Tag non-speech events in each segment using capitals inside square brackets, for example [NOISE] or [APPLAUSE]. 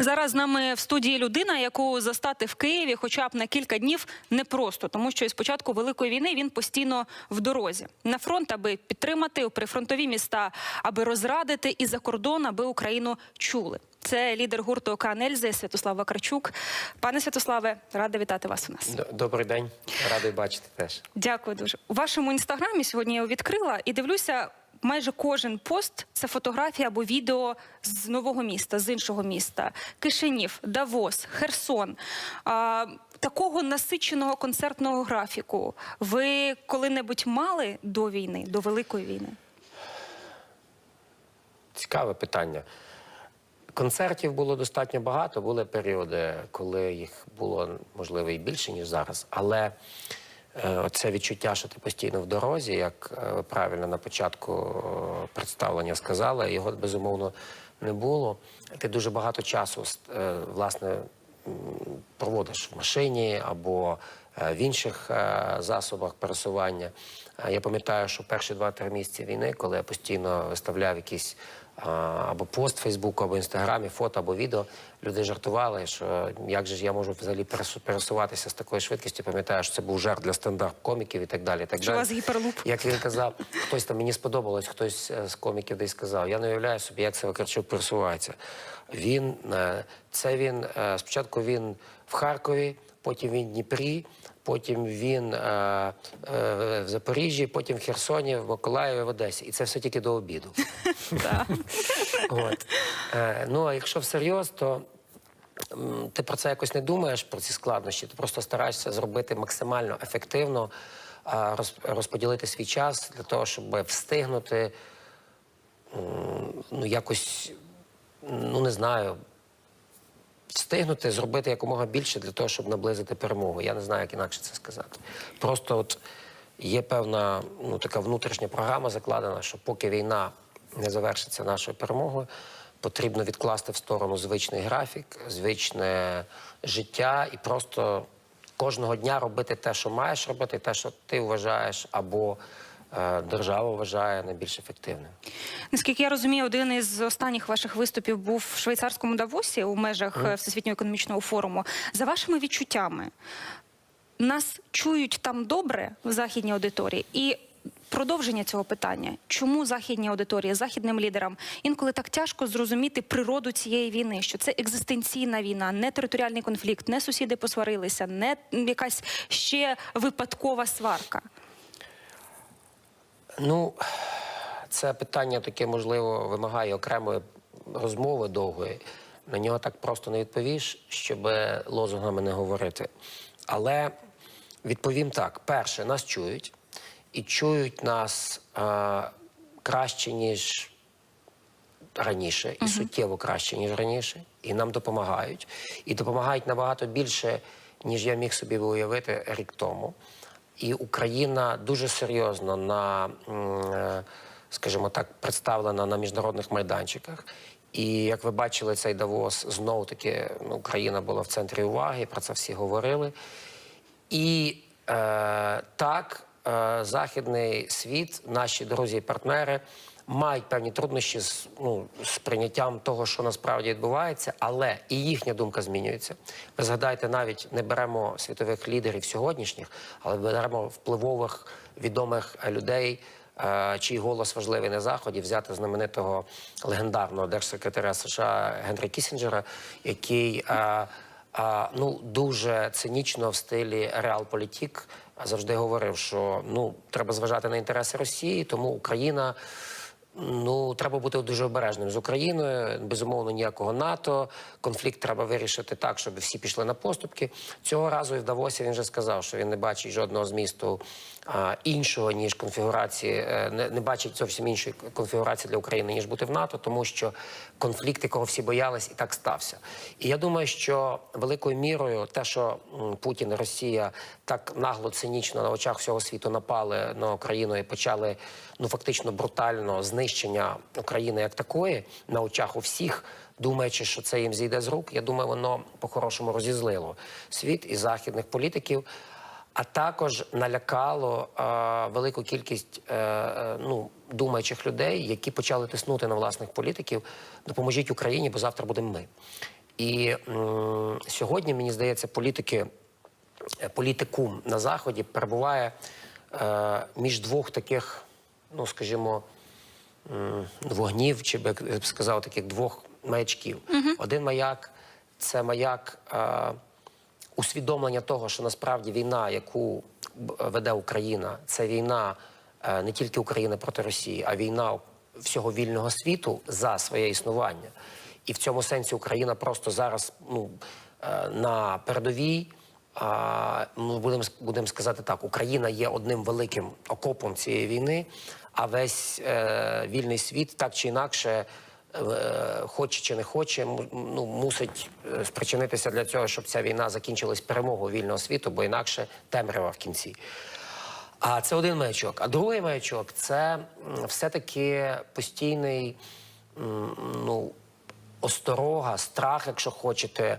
Зараз з нами в студії людина, яку застати в Києві, хоча б на кілька днів, непросто, тому що із початку великої війни він постійно в дорозі на фронт, аби підтримати у прифронтові міста, аби розрадити і за кордон, аби Україну чули. Це лідер гурту ОК «Нельзи» Святослав Вакарчук. Пане Святославе, рада вітати вас у нас. Добрий день, радий бачити теж. Дякую дуже. У вашому інстаграмі сьогодні я відкрила і дивлюся. Майже кожен пост це фотографія або відео з нового міста, з іншого міста, Кишинів, Давос, Херсон. Такого насиченого концертного графіку ви коли-небудь мали до війни, до великої війни? Цікаве питання. Концертів було достатньо багато. Були періоди, коли їх було можливо і більше, ніж зараз. Але е, оце відчуття, що ти постійно в дорозі, як е, правильно на початку е, представлення сказали, його безумовно не було. Ти дуже багато часу власне проводиш в машині або в інших засобах пересування. Я пам'ятаю, що перші два-три місяці війни, коли я постійно виставляв якісь або пост в Фейсбуку, або Інстаграмі, фото або відео, люди жартували, що як же ж я можу взагалі пересу- пересуватися з такою швидкістю. Пам'ятаю, що це був жарт для стендап-коміків і так далі. Так у далі. вас гіперлуп? Як він казав, хтось там мені сподобалось, хтось е, з коміків десь сказав. Я не уявляю собі, як це Вакарчук пересувається. Він е, це він е, спочатку він в Харкові, потім він в Дніпрі. Потім він е, е, в Запоріжжі, потім в Херсоні, в Миколаєві, в Одесі. І це все тільки до обіду. [LAUGHS] От. Е, ну а якщо всерйоз, то ти про це якось не думаєш, про ці складнощі. Ти просто стараєшся зробити максимально ефективно, роз- розподілити свій час для того, щоб встигнути ну, якось, ну не знаю, встигнути зробити якомога більше для того, щоб наблизити перемогу. Я не знаю, як інакше це сказати. Просто от є певна ну, така внутрішня програма закладена, що поки війна не завершиться нашою перемогою, потрібно відкласти в сторону звичний графік, звичне життя і просто кожного дня робити те, що маєш робити, те, що ти вважаєш, або держава вважає найбільш ефективним. Наскільки я розумію, один із останніх ваших виступів був в швейцарському Давосі у межах е, Всесвітнього економічного форуму. За вашими відчуттями, нас чують там добре в західній аудиторії і. Продовження цього питання, чому західній аудиторії, західним лідерам інколи так тяжко зрозуміти природу цієї війни, що це екзистенційна війна, не територіальний конфлікт, не сусіди посварилися, не якась ще випадкова сварка. Ну, це питання таке, можливо, вимагає окремої розмови довгої. На нього так просто не відповіш, щоб лозунгами не говорити. Але відповім так: перше, нас чують, і чують нас е, краще, ніж раніше, і суттєво краще, ніж раніше, і нам допомагають. І допомагають набагато більше, ніж я міг собі уявити рік тому. І Україна дуже серйозно на, е, скажімо так, представлена на міжнародних майданчиках. І як ви бачили, цей Давос знову таки ну, Україна була в центрі уваги, про це всі говорили. І е, так, е, західний світ, наші друзі і партнери мають певні труднощі з, ну, з прийняттям того, що насправді відбувається, але і їхня думка змінюється. Ви згадайте, навіть не беремо світових лідерів сьогоднішніх, але беремо впливових відомих е, людей. е, Чий голос важливий на заході взяти знаменитого легендарного держсекретаря США Генрі Кісінджера, який е, а, ну дуже цинічно в стилі реалполітік завжди говорив, що ну треба зважати на інтереси Росії, тому Україна. Ну, треба бути дуже обережним з Україною. Безумовно, ніякого НАТО. Конфлікт треба вирішити так, щоб всі пішли на поступки. Цього разу і вдалося. Він вже сказав, що він не бачить жодного змісту а, іншого ніж конфігурації, е, не, не бачить зовсім іншої конфігурації для України ніж бути в НАТО, тому що конфлікт, якого всі боялись, і так стався. І я думаю, що великою мірою те, що Путін і Росія так нагло цинічно на очах всього світу напали на Україну і почали ну фактично брутально знищення України як такої на очах у всіх. Думаючи, що це їм зійде з рук, я думаю, воно по-хорошому розізлило світ і західних політиків, а також налякало е, велику кількість е, е, ну, думаючих людей, які почали тиснути на власних політиків. Допоможіть Україні, бо завтра будемо ми. І м, сьогодні, мені здається, політики, е, політикум на Заході перебуває е, між двох таких, ну скажімо, вогнів, чи би я б сказав, таких двох маячків. Один маяк це маяк е, усвідомлення того, що насправді війна, яку веде Україна, це війна не тільки України проти Росії, а війна всього вільного світу за своє існування. І в цьому сенсі Україна просто зараз ну, е, на передовій. Ну, будемо будем сказати так: Україна є одним великим окопом цієї війни, а весь е, вільний світ так чи інакше, е, хоче чи не хоче, ну, мусить е, спричинитися для цього, щоб ця війна закінчилась перемогою вільного світу, бо інакше темрява в кінці. А це один маячок. А другий маячок це все-таки постійний ну, осторога, страх, якщо хочете,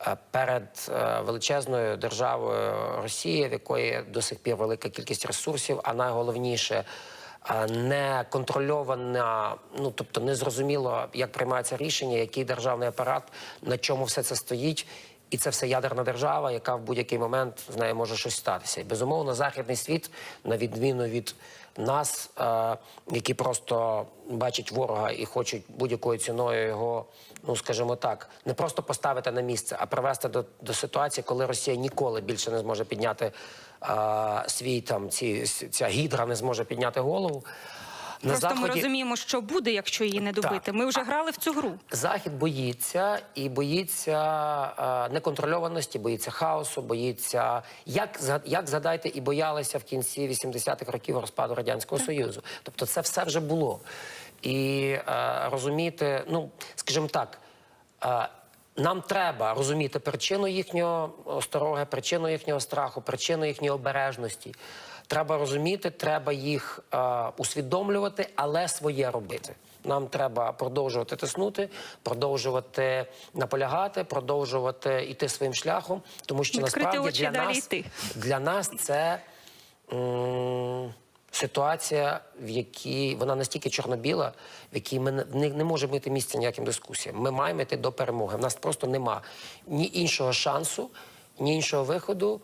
е, перед е, величезною державою Росії, в якої до сих пір велика кількість ресурсів, а найголовніше е, не контрольована, ну тобто не зрозуміло, як приймається рішення, який державний апарат, на чому все це стоїть. І це все ядерна держава, яка в будь-який момент з нею може щось статися. І безумовно, західний світ, на відміну від нас, е, які просто бачать ворога і хочуть будь-якою ціною його, ну скажімо так, не просто поставити на місце, а привести до, до ситуації, коли Росія ніколи більше не зможе підняти е, свій там ці ця гідра не зможе підняти голову. На Просто ми розуміємо, що буде, якщо її не добити. Так. Ми вже грали в цю гру. Захід боїться і боїться е, неконтрольованості, боїться хаосу, боїться як як згадайте, і боялися в кінці 80-х років розпаду радянського союзу. Тобто, це все вже було. І е, розуміти, ну скажімо так. Е, нам треба розуміти причину їхнього остороги, причину їхнього страху, причину їхньої обережності. Треба розуміти, треба їх е, усвідомлювати, але своє робити. Нам треба продовжувати тиснути, продовжувати наполягати, продовжувати йти своїм шляхом, тому що Відкрити насправді очі для далі нас, йти. для нас це м, ситуація, в якій вона настільки чорно-біла, в якій ми не, не, можемо мати місця ніяким дискусіям. Ми маємо йти до перемоги. В нас просто нема ні іншого шансу, ні іншого виходу,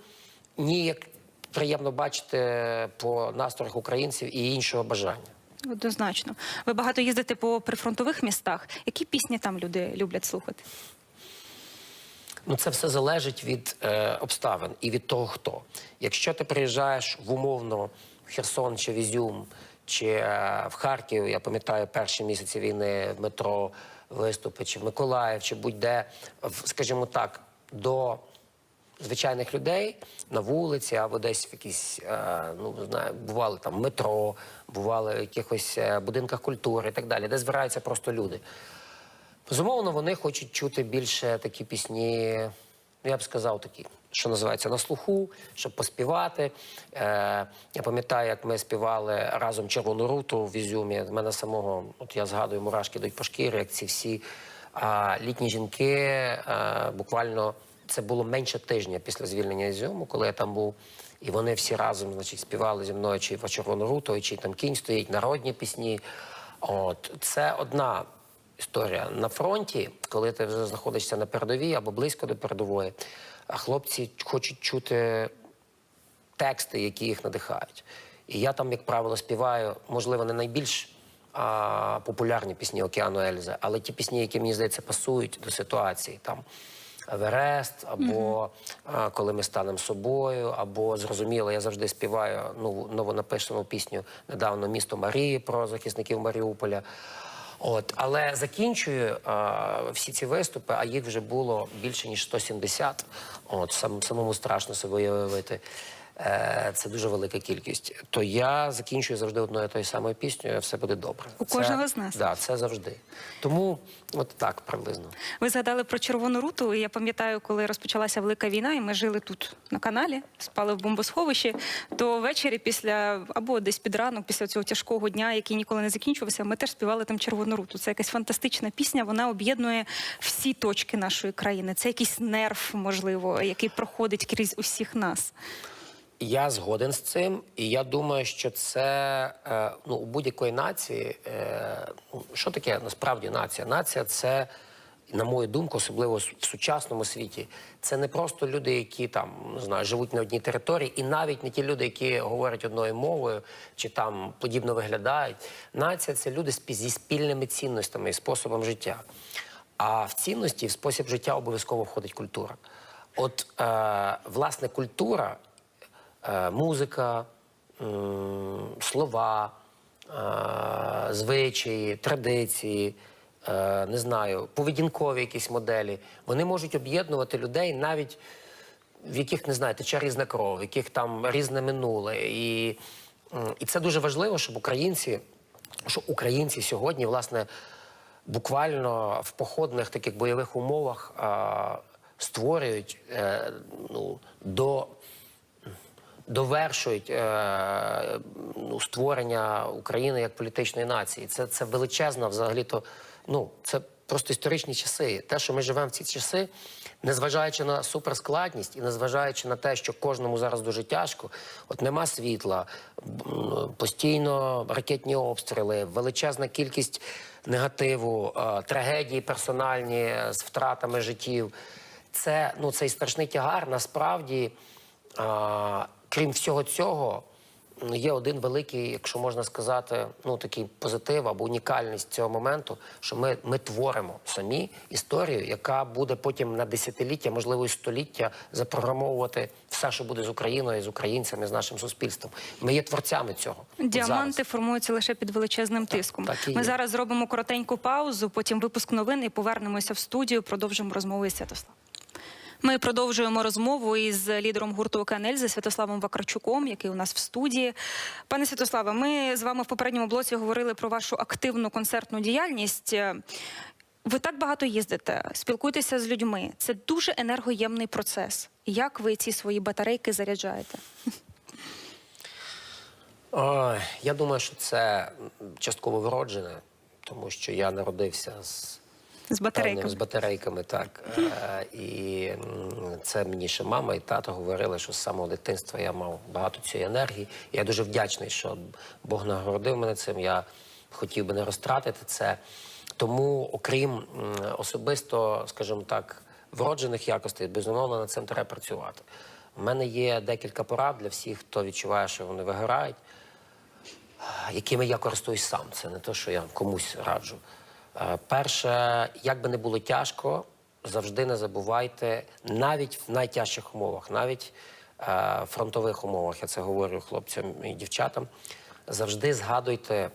ні як приємно бачити по настроях українців і іншого бажання. Однозначно. Ви багато їздите по прифронтових містах. Які пісні там люди люблять слухати? Ну, це все залежить від е, обставин і від того, хто. Якщо ти приїжджаєш в умовно в Херсон чи в Ізюм, чи е, в Харків, я пам'ятаю перші місяці війни в метро виступи, чи в Миколаїв, чи будь-де, скажімо так, до звичайних людей на вулиці або десь в якісь, е, ну знаю, бували там метро, бували в якихось е, будинках культури і так далі, де збираються просто люди. Безумовно, вони хочуть чути більше такі пісні, я б сказав, такі, що називається на слуху, щоб поспівати. Е, я пам'ятаю, як ми співали разом червону руту в Ізюмі. В мене самого, от я згадую, мурашки йдуть по шкірі, як ці всі а, літні жінки. е, буквально це було менше тижня після звільнення Ізюму, коли я там був. І вони всі разом значить, співали зі мною чи про червону руту, чи там кінь стоїть, народні пісні. От це одна історія на фронті, коли ти вже знаходишся на передовій або близько до передової, а хлопці хочуть чути тексти, які їх надихають. І я там, як правило, співаю, можливо, не найбільш а, популярні пісні Океану Ельзи, але ті пісні, які мені здається пасують до ситуації. Там Еверест, або а, коли ми станемо собою, або зрозуміло, я завжди співаю нову новонаписану пісню недавно місто Марії про захисників Маріуполя. От, але закінчую а, всі ці виступи, а їх вже було більше ніж 170. От сам самому страшно себе уявити. Е, це дуже велика кількість. То я закінчую завжди одною тою самою піснею, все буде добре. У Це- кожного з нас. Да, це завжди. Тому от так приблизно. Ви згадали про червону руту. і Я пам'ятаю, коли розпочалася велика війна, і ми жили тут на каналі, спали в бомбосховищі. То ввечері, після або десь під ранок, після цього тяжкого дня, який ніколи не закінчувався, ми теж співали там червону руту. Це якась фантастична пісня. Вона об'єднує всі точки нашої країни. Це якийсь нерв, можливо, який проходить крізь усіх нас. Я згоден з цим, і я думаю, що це е, ну, у будь-якої нації. Е, ну, що таке насправді нація? Нація це на мою думку, особливо в сучасному світі, це не просто люди, які там не знаю, живуть на одній території, і навіть не ті люди, які говорять одною мовою чи там подібно виглядають. Нація це люди зі спільними цінностями і способом життя. А в цінності, в спосіб життя обов'язково входить культура. От е, власне культура, музика, слова, е, звичаї, традиції, е, не знаю, поведінкові якісь моделі, вони можуть об'єднувати людей навіть в яких не знаю, тече різна кров, в яких там різне минуле. І, і це дуже важливо, щоб українці, що українці сьогодні, власне, буквально в походних таких бойових умовах а, створюють е, ну, до довершують е, ну, створення України як політичної нації. Це, це величезна взагалі-то, ну, це просто історичні часи. Те, що ми живемо в ці часи, незважаючи на суперскладність і незважаючи на те, що кожному зараз дуже тяжко, от нема світла, постійно ракетні обстріли, величезна кількість негативу, е, трагедії персональні е, з втратами життів. Це ну цей страшний тягар насправді. А, крім всього цього, є один великий, якщо можна сказати, ну такий позитив або унікальність цього моменту, що ми, ми творимо самі історію, яка буде потім на десятиліття, можливо, і століття запрограмовувати все, що буде з Україною, з українцями, з нашим суспільством. Ми є творцями цього. Діаманти зараз. формуються лише під величезним тиском. так Ми є. зараз зробимо коротеньку паузу, потім випуск новин і повернемося в студію. Продовжимо розмову із Святославом. Ми продовжуємо розмову із лідером гурту КНЛ Святославом Вакарчуком, який у нас в студії. Пане Святославе, ми з вами в попередньому блоці говорили про вашу активну концертну діяльність. Ви так багато їздите, спілкуєтеся з людьми. Це дуже енергоємний процес. Як ви ці свої батарейки заряджаєте? Я думаю, що це частково вроджене, тому що я народився з З батарейками. з батарейками, так. Е, і це мені ще мама і тато говорили, що з самого дитинства я мав багато цієї енергії. Я дуже вдячний, що Бог нагородив мене цим. Я хотів би не розтратити це. Тому, окрім особисто, скажімо так, вроджених якостей, безумовно, над цим треба працювати. У мене є декілька порад для всіх, хто відчуває, що вони вигорають якими я користуюсь сам. Це не те, що я комусь раджу. Е, Перше, як би не було тяжко, завжди не забувайте, навіть в найтяжчих умовах, навіть е, в фронтових умовах, я це говорю хлопцям і дівчатам, завжди згадуйте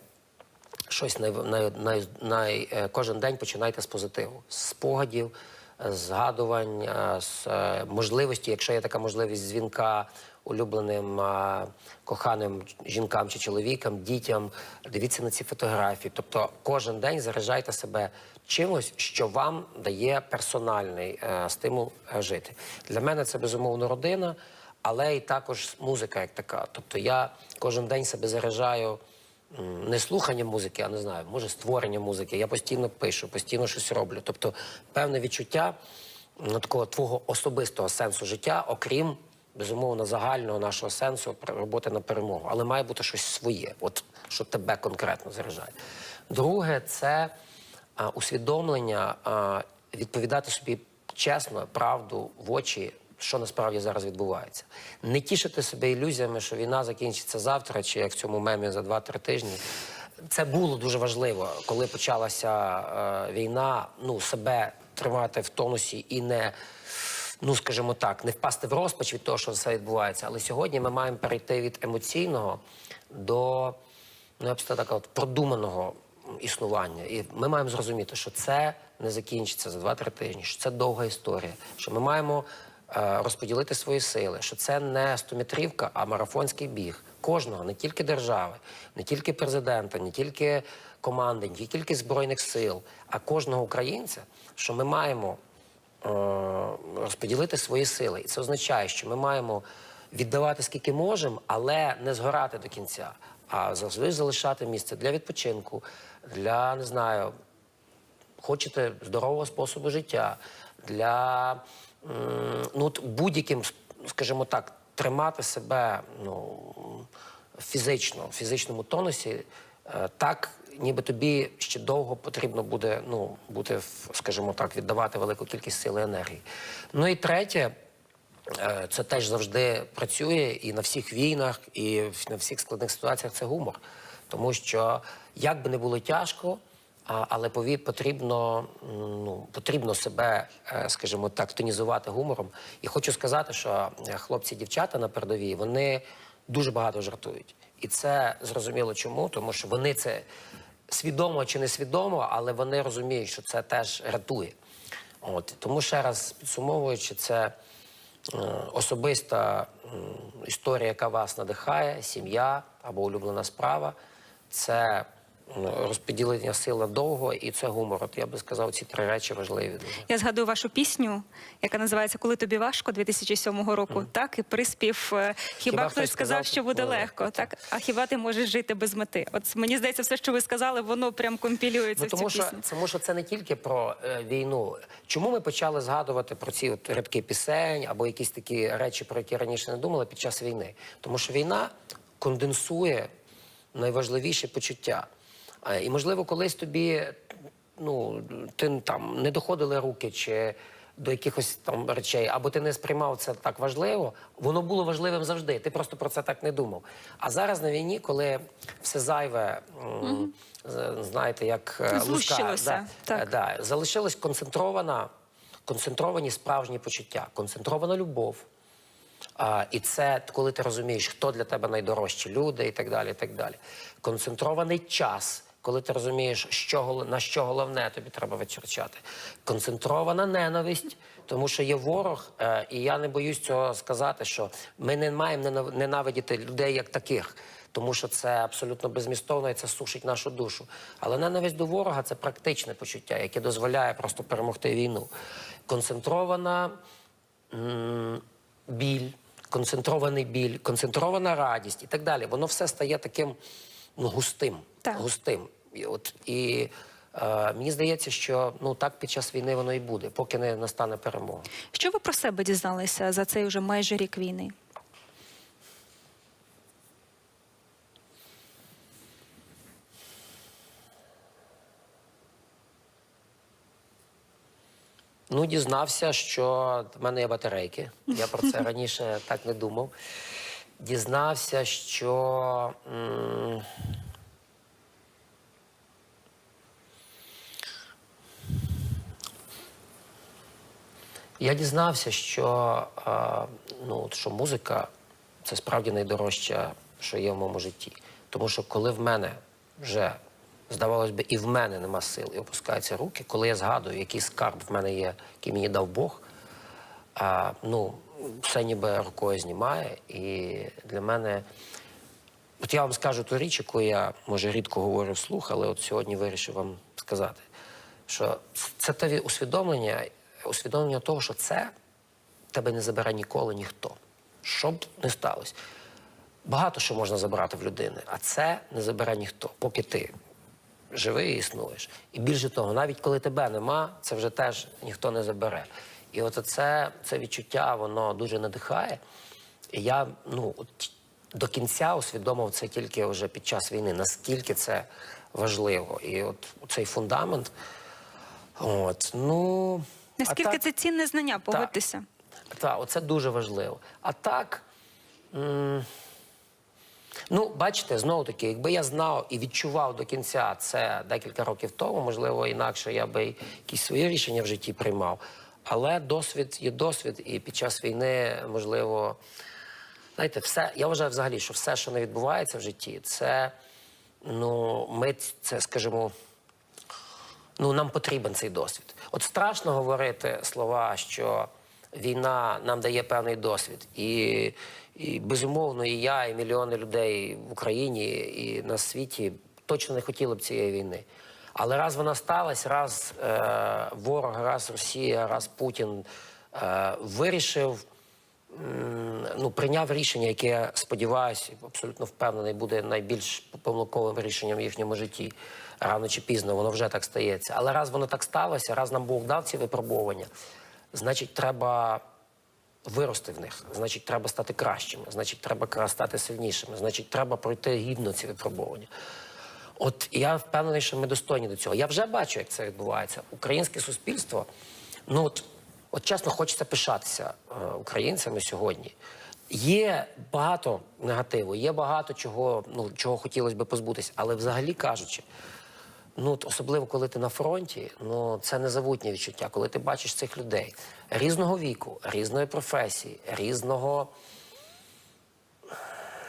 щось най, най, най, най, е, кожен день починайте з позитиву, з спогадів, е, згадувань, е, з е, можливості, якщо є така можливість дзвінка улюбленим коханим жінкам чи чоловікам, дітям, дивіться на ці фотографії. Тобто кожен день заряджайте себе чимось, що вам дає персональний е, стимул е, жити. Для мене це безумовно родина, але і також музика як така. Тобто я кожен день себе заряджаю не слуханням музики, а не знаю, може створення музики. Я постійно пишу, постійно щось роблю. Тобто певне відчуття ну, такого твого особистого сенсу життя, окрім безумовно загального нашого сенсу роботи на перемогу. Але має бути щось своє, от що тебе конкретно заряджає. Друге, це а, усвідомлення а, відповідати собі чесно, правду в очі. Що насправді зараз відбувається? Не тішити себе ілюзіями, що війна закінчиться завтра, чи як в цьому мемі за 2-3 тижні. Це було дуже важливо, коли почалася е, війна. Ну себе тримати в тонусі і не, ну скажімо так, не впасти в розпач від того, що все відбувається. Але сьогодні ми маємо перейти від емоційного до ну я б сказав так, от продуманого існування. І ми маємо зрозуміти, що це не закінчиться за 2-3 тижні, що це довга історія, що ми маємо е, розподілити свої сили, що це не стометрівка, а марафонський біг кожного, не тільки держави, не тільки президента, не тільки команди, не тільки збройних сил, а кожного українця, що ми маємо розподілити свої сили. І це означає, що ми маємо віддавати скільки можемо, але не згорати до кінця, а завжди залишати місце для відпочинку, для не знаю, хочете здорового способу життя, для ну, будь-яким, скажімо так, тримати себе ну, фізично, в фізичному тонусі, е, так, ніби тобі ще довго потрібно буде ну, бути, скажімо так, віддавати велику кількість сили енергії. Ну і третє, е, це теж завжди працює і на всіх війнах, і на всіх складних ситуаціях це гумор. Тому що як би не було тяжко, але потрібно, ну, потрібно себе, е, скажімо так, тонізувати гумором. І хочу сказати, що е, хлопці, дівчата на передовій, вони дуже багато жартують. І це зрозуміло чому, тому що вони це свідомо чи несвідомо, але вони розуміють, що це теж рятує. От тому ще раз підсумовуючи, це е, особиста е, історія, яка вас надихає, сім'я або улюблена справа. Це розподілення сил надовго і це гумор. От я би сказав, ці три речі важливі. дуже. Я згадую вашу пісню, яка називається Коли тобі важко 2007 року. Так, і приспів е, хіба, хтось сказав, що буде буде легко, так а хіба ти можеш жити без мети? От мені здається, все, що ви сказали, воно прям компілюється Ну, в цю тому, що, тому що це не тільки про е, війну. Чому ми почали згадувати про ці от рядки пісень або якісь такі речі, про які раніше не думали під час війни? Тому що війна конденсує найважливіші почуття. І, можливо, колись тобі ну, ти там не доходили руки чи до якихось там речей, або ти не сприймав це так важливо, воно було важливим завжди. Ти просто про це так не думав. А зараз на війні, коли все зайве, з- знаєте, як е, луска, да, так. да, залишилась концентрована, концентровані справжні почуття, концентрована любов. А, і це коли ти розумієш, хто для тебе найдорожчі люди і так далі. І так далі. Концентрований час, коли ти розумієш, що, на що головне тобі треба вичерчати. Концентрована ненависть, тому що є ворог, е, і я не боюсь цього сказати, що ми не маємо ненавидіти людей як таких. Тому що це абсолютно безмістовно і це сушить нашу душу. Але ненависть до ворога це практичне почуття, яке дозволяє просто перемогти війну. Концентрована біль, концентрований біль, концентрована радість і так далі. Воно все стає таким ну, густим. Так. густим. І, от, і е, мені здається, що ну, так під час війни воно і буде, поки не настане перемога. Що ви про себе дізналися за цей уже майже рік війни? Ну, дізнався, що в мене є батарейки. Я про це [LAUGHS] раніше так не думав. Дізнався, що. м, Я дізнався, що, е, ну, що музика це справді найдорожче, що є в моєму житті. Тому що коли в мене вже, здавалось би, і в мене нема сил, і опускаються руки, коли я згадую, який скарб в мене є, який мені дав Бог, ну, все ніби рукою знімає. І для мене. От я вам скажу ту річ, яку я, може, рідко говорю вслух, але от сьогодні вирішив вам сказати, що це те усвідомлення, усвідомлення того, що це тебе не забере ніколи ніхто. Що б не сталося. Багато що можна забрати в людини, а це не забере ніхто, поки ти живий і існуєш. І більше того, навіть коли тебе нема, це вже теж ніхто не забере. І от це, це відчуття, воно дуже надихає. І я ну, до кінця усвідомив це тільки вже під час війни, наскільки це важливо. І от цей фундамент. От, ну, Наскільки так- це цінне знання, погодьтеся? так, оце дуже важливо. А так. м, Ну, бачите, знову таки, якби я знав і відчував до кінця це декілька років тому, можливо, інакше я би якісь свої рішення в житті приймав. Але досвід є досвід, і під час війни, можливо, знаєте, все, я вважаю взагалі, що все, що не відбувається в житті, це ну, ми це, скажімо, ну нам потрібен цей досвід. От страшно говорити слова, що війна нам дає певний досвід. І, і безумовно, і я, і мільйони людей в Україні і на світі точно не хотіли б цієї війни. Але раз вона сталася, раз е, ворог, раз Росія, раз Путін е, вирішив ну, прийняв рішення, яке сподіваюся, абсолютно впевнений, буде найбільш помилковим рішенням в їхньому житті. Рано чи пізно воно вже так стається. Але раз воно так сталося, раз нам Бог дав ці випробування, значить, треба вирости в них. Значить, треба стати кращими, значить, треба стати сильнішими, значить, треба пройти гідно ці випробування. От я впевнений, що ми достойні до цього. Я вже бачу, як це відбувається. Українське суспільство, ну от, от чесно, хочеться пишатися е, українцями сьогодні. Є багато негативу, є багато чого, ну, чого хотілося б позбутися, але взагалі кажучи, Ну, особливо, коли ти на фронті, ну це незабутнє відчуття, коли ти бачиш цих людей різного віку, різної професії, різного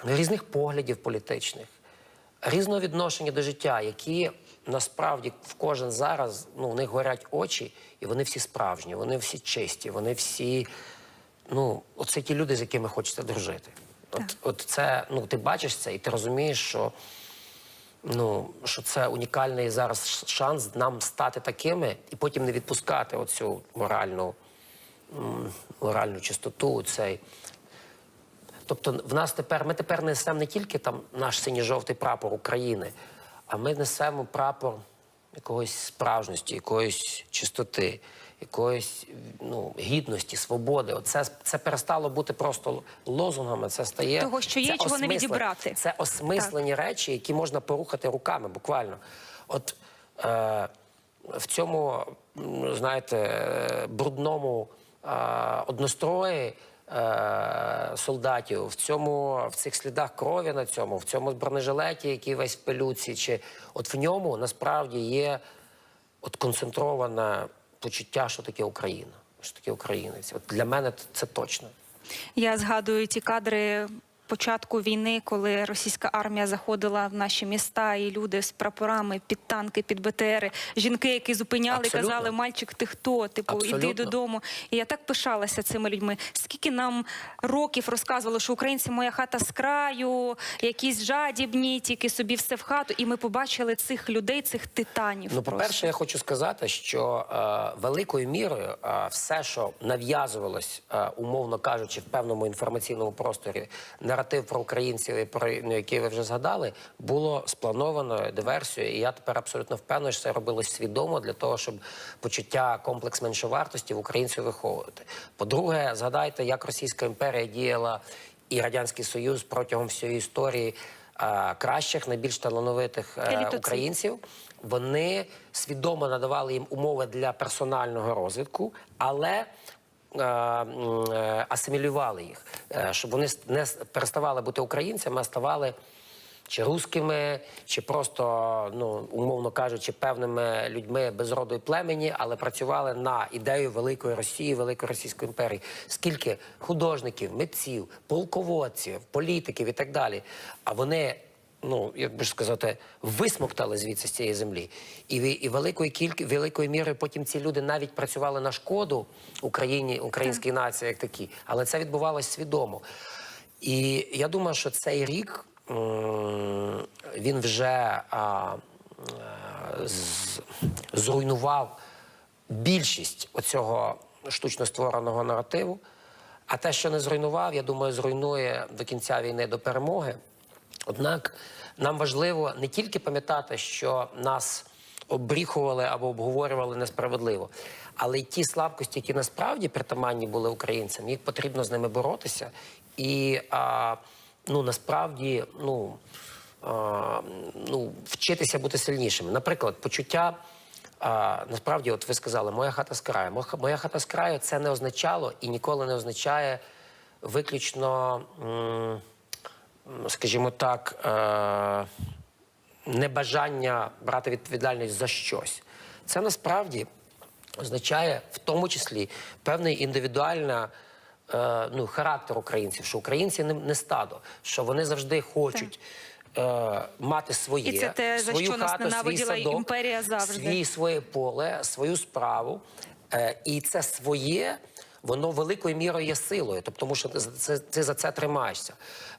різних поглядів політичних, різного відношення до життя, які насправді в кожен зараз ну, в них горять очі, і вони всі справжні, вони всі чисті, вони всі. Ну, оце ті люди, з якими хочеться дружити. От, от це, ну, ти бачиш це, і ти розумієш, що ну, що це унікальний зараз шанс нам стати такими і потім не відпускати оцю моральну, моральну чистоту. Цей. Тобто, в нас тепер ми тепер несемо не тільки там наш синьо-жовтий прапор України, а ми несемо прапор якогось справжності, якоїсь чистоти, якоїсь ну, гідності, свободи. Оце це перестало бути просто лозунгами. Це стає Того, що є, чого не відібрати. Це осмислені речі, які можна порухати руками, буквально. От е, в цьому, знаєте, е, брудному е, однострої е, солдатів, в цьому, в цих слідах крові на цьому, в цьому бронежилеті, який весь в пилюці, чи от в ньому насправді є от концентроване почуття, що таке Україна, що таке українець. От для мене це точно. Я згадую ті кадри початку війни, коли російська армія заходила в наші міста, і люди з прапорами під танки, під БТРи, жінки, які зупиняли, Абсолютно. казали, мальчик, ти хто? Типу, іди додому. І я так пишалася цими людьми. Скільки нам років розказували, що українці моя хата з краю, якісь жадібні, тільки собі все в хату. І ми побачили цих людей, цих титанів. Ну, просто. по-перше, я хочу сказати, що е, великою мірою е, все, що нав'язувалось, е, умовно кажучи, в певному інформаційному просторі, наратив про українців, про ну, який ви вже згадали, було сплановано диверсією. І я тепер абсолютно впевнений, що це робилось свідомо для того, щоб почуття комплекс меншовартості в українців виховувати. По-друге, згадайте, як Російська імперія діяла і Радянський Союз протягом всієї історії. Кращих, найбільш талановитих е, українців вони свідомо надавали їм умови для персонального розвитку, але асимілювали їх, е, щоб вони не переставали бути українцями, а ставали чи русскими, чи просто, ну умовно кажучи, певними людьми без роду і племені, але працювали на ідею великої Росії, великої Російської імперії. Скільки художників, митців, полководців, політиків і так далі. А вони. Ну, як би ж сказати, висмоктали звідси з цієї землі. І, і великою кількі, великою мірою потім ці люди навіть працювали на шкоду Україні, українській нації як такій. Але це відбувалось свідомо. І я думаю, що цей рік він вже а, з- зруйнував більшість оцього штучно створеного наративу. А те, що не зруйнував, я думаю, зруйнує до кінця війни до перемоги. Однак нам важливо не тільки пам'ятати, що нас обріхували або обговорювали несправедливо, але й ті слабкості, які насправді притаманні були українцям, їх потрібно з ними боротися. І а, ну, насправді ну, а, ну, вчитися бути сильнішими. Наприклад, почуття. А, насправді, от ви сказали, моя хата з краю. Моя хата з краю це не означало і ніколи не означає виключно, м, скажімо так, е, небажання брати відповідальність за щось. Це насправді означає в тому числі певний індивідуальна. е, Ну, характер українців, що українці не, не стадо, що вони завжди хочуть е, мати своє І це те, за що хату, свій садок, імперія завжди. свій своє поле, свою справу. Е, і це своє, воно великою мірою є силою, тобто, тому що це, ти за це тримаєшся.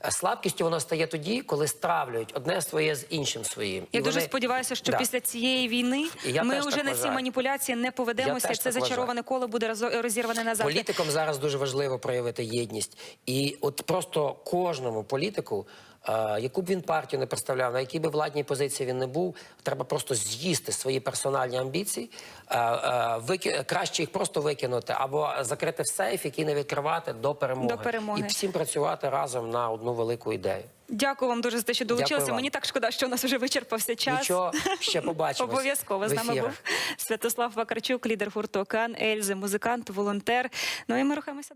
Е, Слабкістю воно стає тоді, коли стравлюють одне своє з іншим своїм. Я І дуже вони- сподіваюся, що Да. після цієї війни я ми вже на ці маніпуляції не поведемося. Я Це зачароване коло буде розірване назавжди. Політикам зараз дуже важливо проявити єдність. І от просто кожному політику яку б він партію не представляв, на якій би владній позиції він не був, треба просто з'їсти свої персональні амбіції, вики- краще їх просто викинути або закрити в сейф, який не відкривати до перемоги. До перемоги. І всім працювати разом на одну велику ідею. Дякую вам дуже за те, що долучилися. Мені так шкода, що у нас вже вичерпався час. Нічого, ще [LAUGHS] побачимось. Обов'язково з нами був Святослав Вакарчук, лідер гурту Океан Ельзи, музикант, волонтер. Ну і ми рухаємося.